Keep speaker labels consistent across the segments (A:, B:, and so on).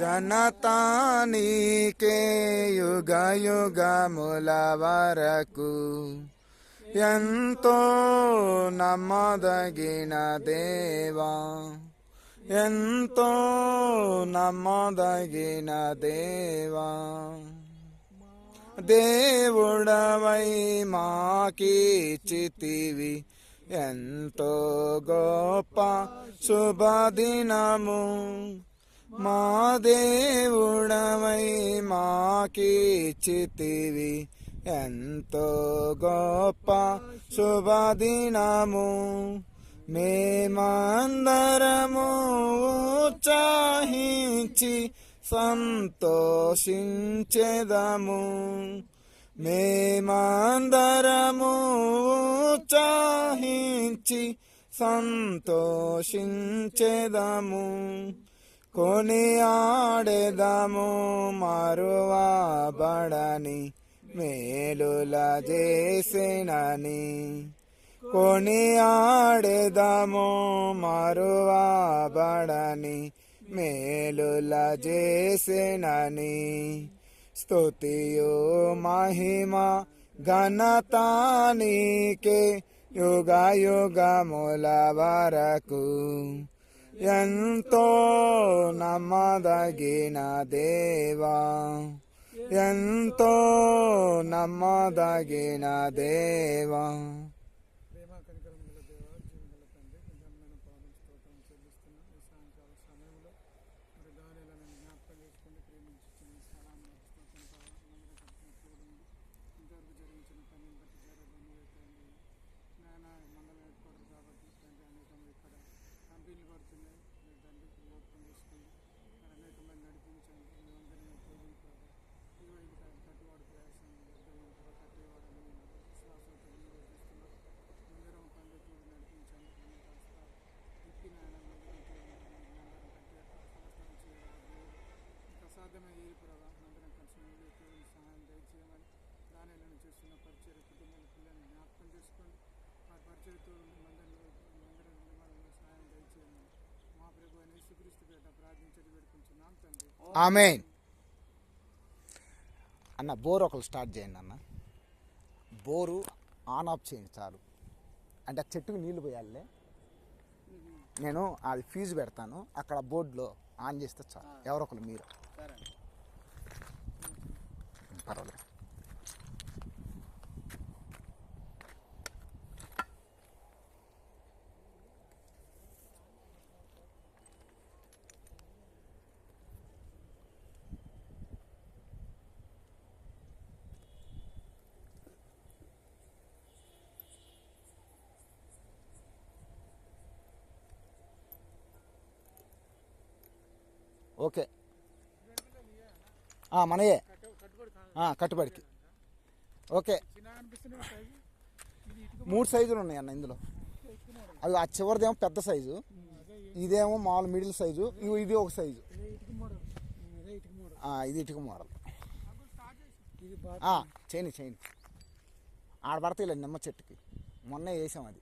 A: ఘనతానికే యుగ యుగముల వరకు ఎంతో నమ్మదగిన దేవా ఎంతో నమ్మదగిన దేవా. దేవుడవై మాకీచితివి ఎంతో గొప్ప శుభదినము. మా దేవుడమై మాకిచ్చితివి. ఎంతో గొప్ప శుభదినము. మేమందరము ఉత్సాహించి సంతోషించెదము. మేమందరము చాహించి సంతోషించెదము. కొని ఆడెదము మరువాబడని మేలుల చేసినని. కొని ఆడెదము మరువాబడని మేలుల చేసినని. స్తుతియు మహిమ ఘనతానికే యుగ యుగముల వరకు ఎంతో నమ్మదగిన దేవా ఎంతో నమ్మదగిన దేవా
B: కంపెనీలు మీరు తండ్రి జ్ఞాపకం చేసుకోండి మరి మంది నడిపించండి మేమందరినీ అందరినీ పూజించాలి ఇదిగో ఇది కట్టువాడు ప్రయాసం వ్యర్థమంటారా కట్టేవాడని విశ్వాసంతో మీరు చూస్తున్నారు మందిరం తండ్రి చూడు నడిపించండి అన్ని కాస్త తిప్పి నాయన మందిరం చూడండి మందిరం కట్టే కలిసి మీరు సహాయం దయచేయమని దానిలను చూస్తున్న పరిచయ కుటుంబాల పిల్లల్ని జ్ఞాపకం చేసుకోండి. ఆ పరిచయతో మందిరం
A: ఆమెన్. అన్న బోర్ ఒకరు స్టార్ట్ చేయండి అన్న. బోరు ఆన్ ఆఫ్ చేయండి చాలు. అంటే ఆ చెట్టుకు నీళ్ళు పోయాలే. నేను అది ఫీజు పెడతాను. అక్కడ బోర్డులో ఆన్ చేస్తే చాలు. ఎవరొకరు మీరు. పర్వాలేదు. ఓకే. మనయే. కట్టుబడికి. ఓకే. మూడు సైజులు ఉన్నాయి అన్న ఇందులో. అవి ఆ చివరిదేమో పెద్ద సైజు. ఇదేమో మామూలు మిడిల్ సైజు. ఇవి ఇది ఒక సైజు.
B: ఇది ఇటుక మోడల్.
A: చేయని చేయని ఆడ పడతాయి నిమ్మ చెట్టుకి. మొన్న వేసాం అది.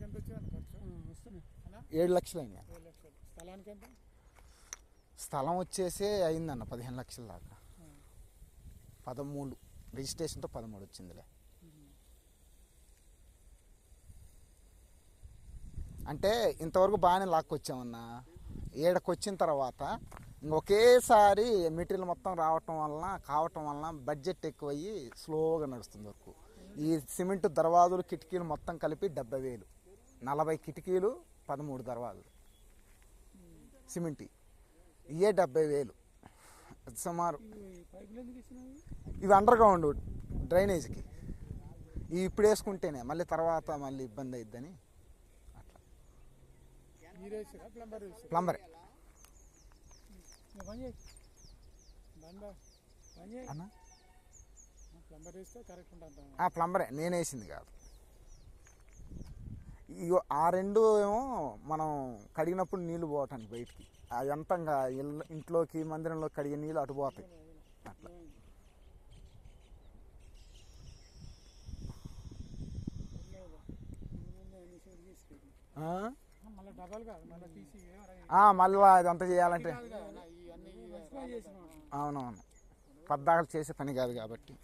B: ఎంత ఖర్చు?
A: ఏడు లక్షలు.
B: స్థలానికి ఎంత?
A: స్థలం వచ్చేసి అయిందన్న పదిహేను లక్షల దాకా. పదమూడు. రిజిస్ట్రేషన్తో పదమూడు వచ్చిందిలే. అంటే ఇంతవరకు బాగానే లాక్కొచ్చామన్న. ఏడకు వచ్చిన తర్వాత ఒకేసారి మెటీరియల్ మొత్తం రావటం వలన కావటం వలన బడ్జెట్ ఎక్కువయ్యి స్లోగా నడుస్తుంది వర్క్. ఈ సిమెంట్ దర్వాజులు కిటికీలు మొత్తం కలిపి డెబ్బై వేలు. నలభై కిటికీలు పదమూడు దర్వాజులు. సిమెంట్. ఇయే డెబ్బై వేలు. సుమారు.
B: ఇవి
A: అండర్ గ్రౌండ్ డ్రైనేజ్కి. ఇవి ఇప్పుడు వేసుకుంటేనే మళ్ళీ తర్వాత మళ్ళీ ఇబ్బంది అయిద్దని అట్లా.
B: ప్లంబర్.
A: ప్లంబరే
B: చేయి బండ పని చేయి
A: అన్న
B: ప్లంబర్ వేస్తే కరెక్ట్ ఉంటుంది
A: ఆ ప్లంబరే నేను వేసింది కాదు ఇగో ఆ రెండు ఏమో మనం కడిగినప్పుడు నీళ్ళు పోవటానికి బయటికి. అదంతా ఇంకా ఇల్- ఇంట్లోకి మందిరంలో కడిగే నీళ్ళు అటు పోతాయి. అట్లా?
B: మళ్ళీ
A: ఇదంతా చేయాలంటే. అవునవును. పద్దాకలు చేసే పని కాదు కాబట్టి.